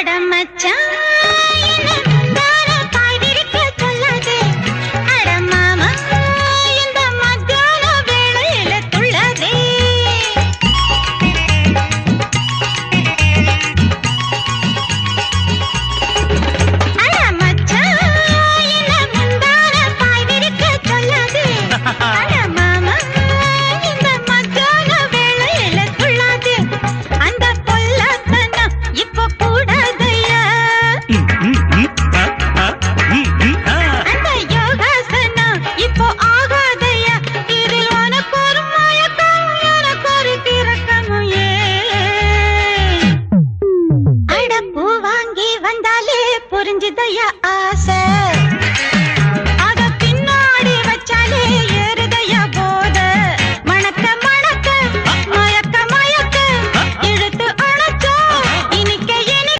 அடமச்சான் புரிஞ்சுதையா ஆசை?